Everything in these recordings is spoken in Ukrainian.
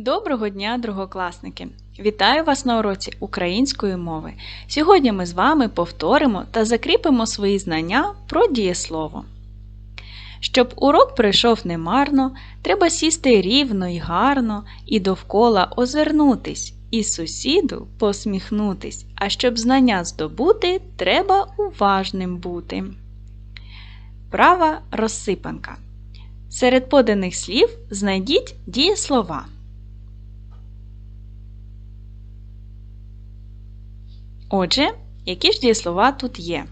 Доброго дня, другокласники! Вітаю вас на уроці української мови. Сьогодні ми з вами повторимо та закріпимо свої знання про дієслово. Щоб урок пройшов немарно, треба сісти рівно й гарно і довкола озирнутись, і сусіду посміхнутись. А щоб знання здобути, треба уважним бути. Права розсипанка. Серед поданих слів знайдіть дієслова. Отже, які ж дієслова тут є?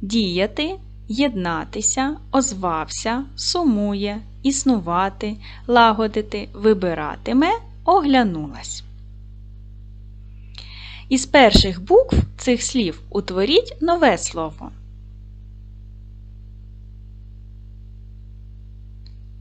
Діяти, єднатися, озвався, сумує, існувати, лагодити, вибиратиме, оглянулась. Із перших букв цих слів утворіть нове слово.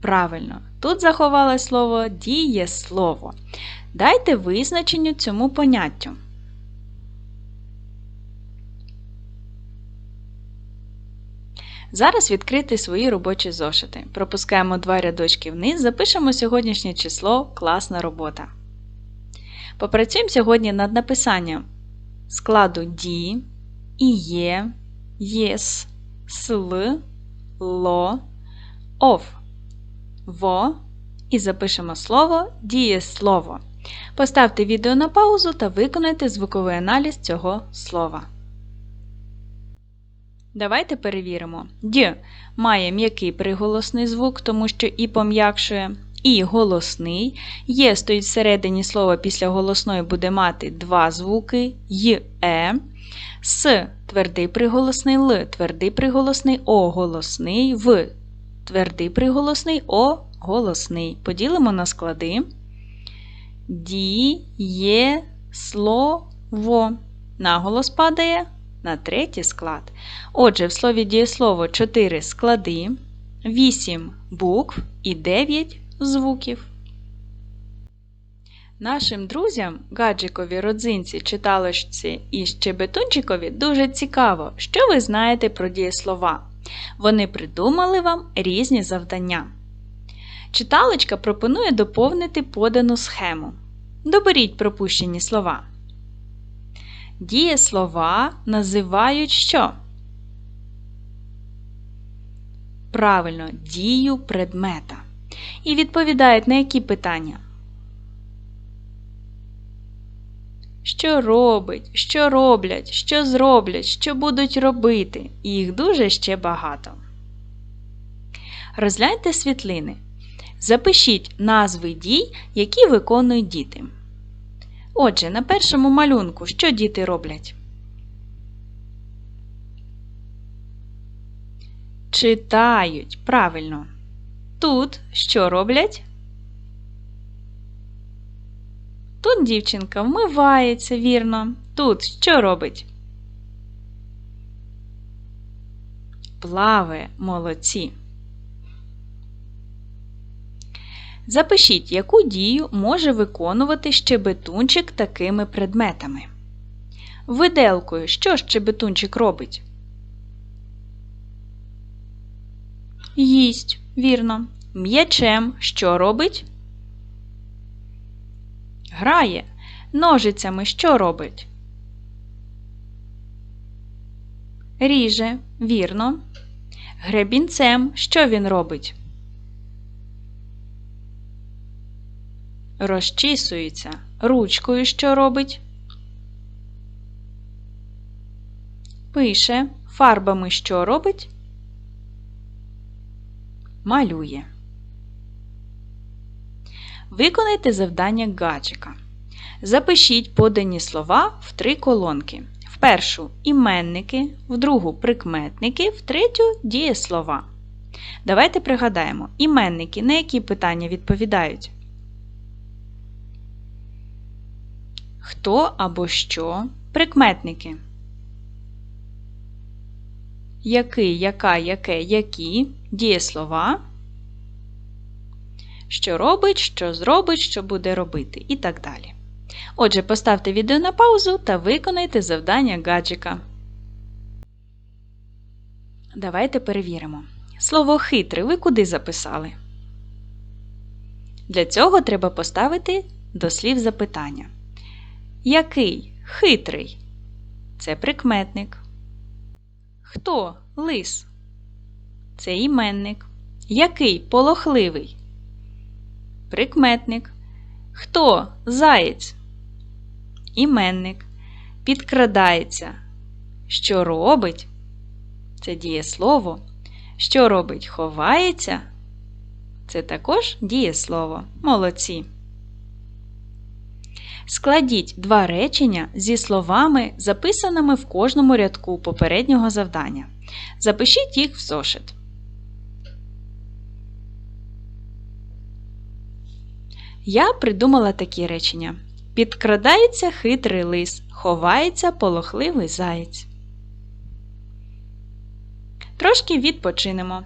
Правильно, тут заховалось слово дієслово. Дайте визначенню цьому поняттю. Зараз відкрити свої робочі зошити. Пропускаємо два рядочки вниз, запишемо сьогоднішнє число класна робота. Попрацюємо сьогодні над написанням складу ді, іє, єс, сл, ло, ов, во і запишемо слово дієслово. Поставте відео на паузу та виконайте звуковий аналіз цього слова. Давайте перевіримо. Д має м'який приголосний звук, тому що і пом'якшує, і голосний. Є стоїть всередині слова після голосної буде мати два звуки й, е. С твердий приголосний Л, твердий приголосний О голосний, В твердий приголосний О голосний. Поділимо на склади. Ді, є, слово. Наголос падає на третій склад. Отже, в слові дієслово 4 склади, 8 букв і 9 звуків. Нашим друзям, гаджикові, родзинці, читалочці і щебетунчикові дуже цікаво, що ви знаєте про дієслова. Вони придумали вам різні завдання. Читалочка пропонує доповнити подану схему. Доберіть пропущені слова. Дієслова називають що? Правильно, дію предмета. І відповідають на які питання? Що робить, що роблять, що зроблять, що будуть робити. І їх дуже ще багато. Розгляньте світлини. Запишіть назви дій, які виконують діти. Отже, на першому малюнку що діти роблять? Читають. Правильно. Тут що роблять? Тут дівчинка вмивається, вірно. Тут що робить? Плаває молодці. Запишіть, яку дію може виконувати щебетунчик такими предметами. Виделкою що щебетунчик робить? Їсть, вірно. М'ячем що робить? Грає. Ножицями що робить? Ріже, вірно. Гребінцем що він робить? Розчісується. Ручкою що робить? Пише. Фарбами що робить? Малює. Виконайте завдання гаджика. Запишіть подані слова в три колонки. В першу іменники, в другу прикметники, в третю дієслова. Давайте пригадаємо, іменники на які питання відповідають? Хто або що? Прикметники. Який, яка, яке, які дієслова. Що робить, що зробить, що буде робити і так далі. Отже, поставте відео на паузу та виконайте завдання гаджика. Давайте перевіримо. Слово хитрий ви куди записали? Для цього треба поставити до слів запитання. Який хитрий? Це прикметник. Хто лис? Це іменник. Який полохливий? Прикметник. Хто заєць? Іменник. Підкрадається. Що робить? Це дієслово. Що робить? Ховається? Це також дієслово. Молодці. Складіть два речення зі словами, записаними в кожному рядку попереднього завдання. Запишіть їх в зошит. Я придумала такі речення. Підкрадається хитрий лис, ховається полохливий заєць. Трошки відпочинемо.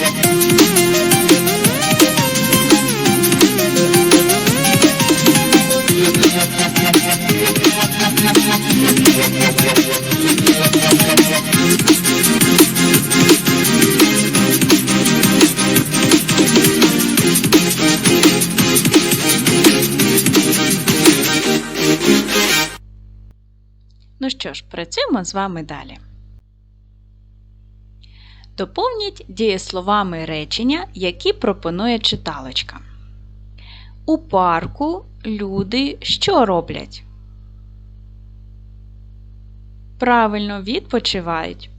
Thank you. Ну що ж, працюємо з вами далі. Доповніть дієсловами речення, які пропонує читалочка. У парку люди що роблять? Правильно відпочивають.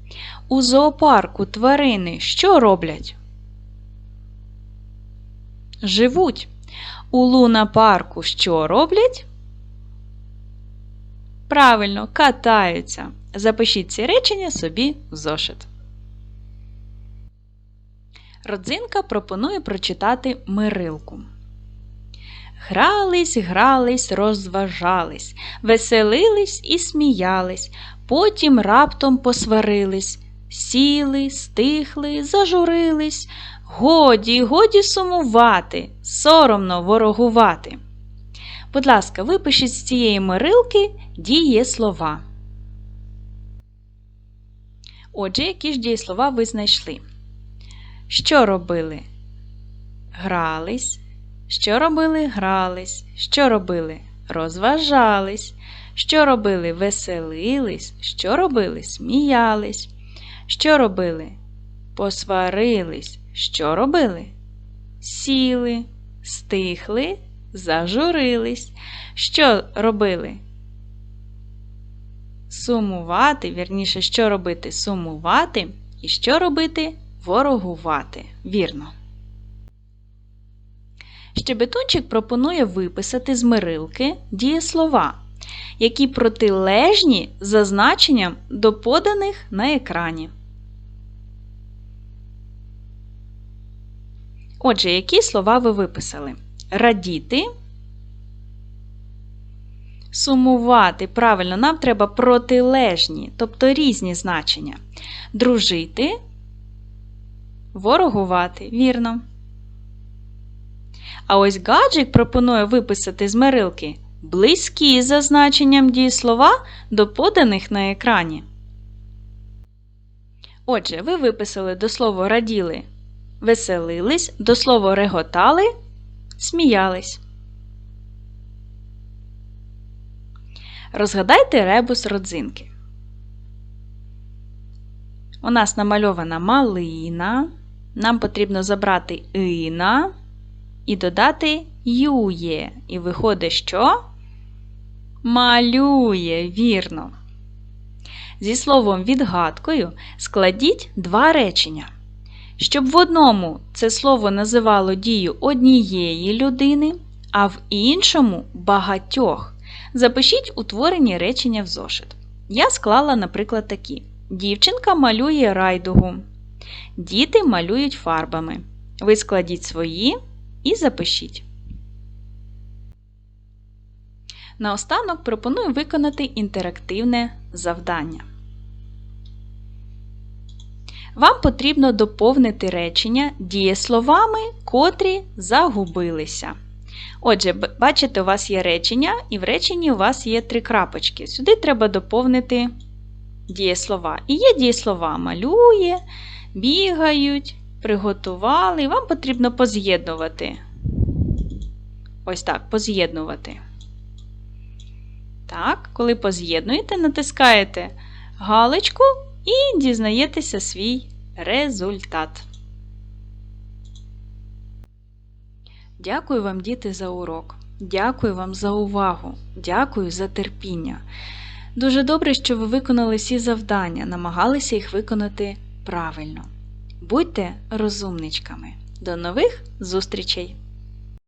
У зоопарку тварини що роблять? Живуть. У лунапарку що роблять? Правильно, катаються. Запишіть ці речення собі в зошит. Родзинка пропонує прочитати мирилку. Грались, грались, розважались, веселились і сміялись, потім раптом посварились, сіли, стихли, зажурились. Годі, годі сумувати, соромно ворогувати. Будь ласка, випишіть з цієї мирилки дієслова. Отже, які ж дієслова ви знайшли? Що робили? Грались. Що робили? Грались. Що робили? Розважались. Що робили? Веселились. Що робили? Сміялись. Що робили? Посварились. Що робили? Сіли, стихли, зажурились. Що робили? Сумувати, вірніше, що робити? Сумувати. І що робити? Ворогувати. Вірно. Щебетунчик пропонує виписати з мирилки дієслова, які протилежні за значенням до поданих на екрані. Отже, які слова ви виписали? Радіти. Сумувати. Правильно, нам треба протилежні, тобто різні значення. Дружити. Ворогувати. Вірно. А ось гаджик пропонує виписати з мирилки близькі за значенням дієслова до поданих на екрані. Отже, ви виписали до слова раділи, веселились, до слова реготали, сміялись. Розгадайте ребус родзинки. У нас намальована малина. Нам потрібно забрати ина і додати ює. І виходить, що Малює, вірно. Зі словом відгадкою складіть два речення. Щоб в одному це слово називало дію однієї людини, а в іншому багатьох. Запишіть утворені речення в зошит. Я склала, наприклад, такі: Дівчинка малює райдугу. Діти малюють фарбами. Ви складіть свої і запишіть. Наостанок пропоную виконати інтерактивне завдання. Вам потрібно доповнити речення дієсловами, котрі загубилися. Отже, бачите, у вас є речення, і в реченні у вас є три крапочки. Сюди треба доповнити дієслова. І є дієслова малює, бігають, приготували. Вам потрібно поз'єднувати. Ось так, поз'єднувати. Так, коли поз'єднуєте, натискаєте галочку і дізнаєтеся свій результат. Дякую вам, діти, за урок. Дякую вам за увагу. Дякую за терпіння. Дуже добре, що ви виконали всі завдання, намагалися їх виконати правильно. Будьте розумничками. До нових зустрічей!